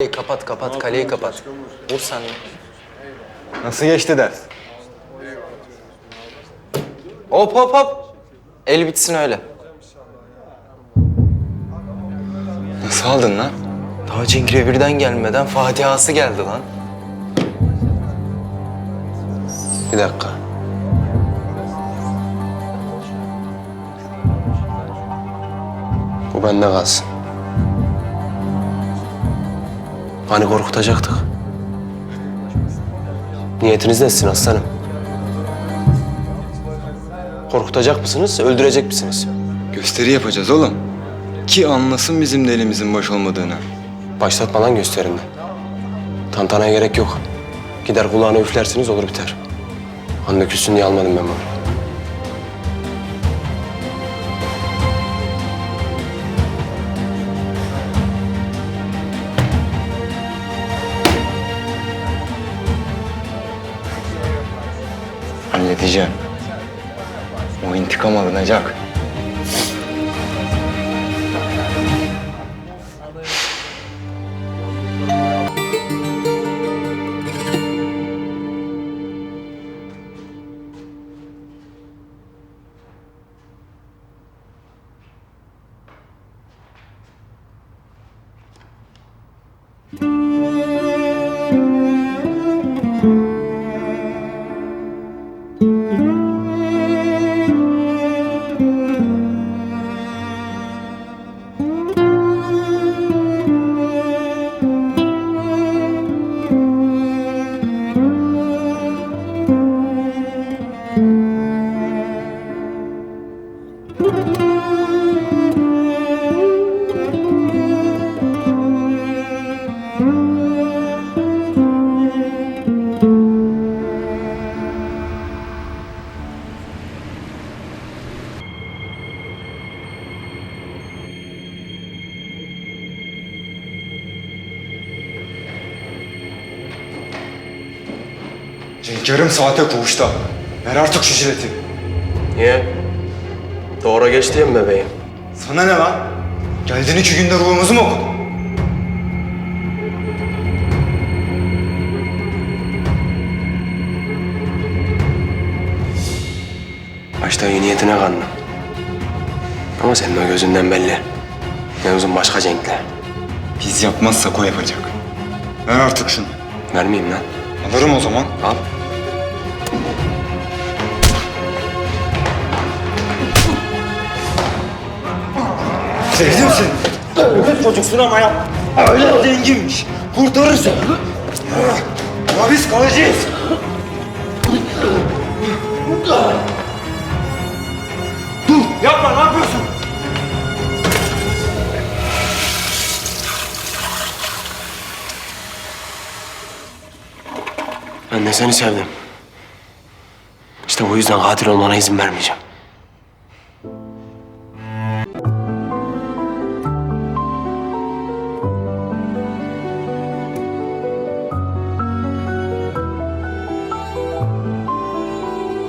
Kaleyi kapat kapat kaleyi kapat. Vur sen. Nasıl geçti ders? Hop hop hop. El bitsin öyle. Nasıl aldın lan? Daha Cenk Revir'den gelmeden Fatiha'sı geldi lan. Bir dakika. Bu bende kalsın. Hani korkutacaktık? Niyetiniz ne sizin aslanım? Korkutacak mısınız, öldürecek misiniz? Gösteri yapacağız oğlum. Ki anlasın bizim de elimizin boş olmadığını. Başlatma lan gösterinde. Tantanaya gerek yok. Gider kulağına üflersiniz olur biter. Anne küssün diye almadım ben bunu. Halledeceğim. O intikam alınacak. Cenk yarım saate koğuşta. Ver artık şu jileti. Niye? Doğru geç diye mi bebeğim? Sana ne lan? Geldin iki günde ruhumuzu mu okudun? Başta iyi niyetine kandım. Ama senin o gözünden belli. Mevzun başka Cenk'le. Biz yapmazsak o yapacak. Ver artık şunu. Vermeyeyim lan. Alırım o zaman. Al. Sevdim seni. Evet çocuksun ama ya. Öyle zenginmiş. Kurtarırsın. Ama biz kalacağız. Dur yapma ne yapıyorsun? Ben de seni sevdim. İşte bu yüzden katil olmana izin vermeyeceğim.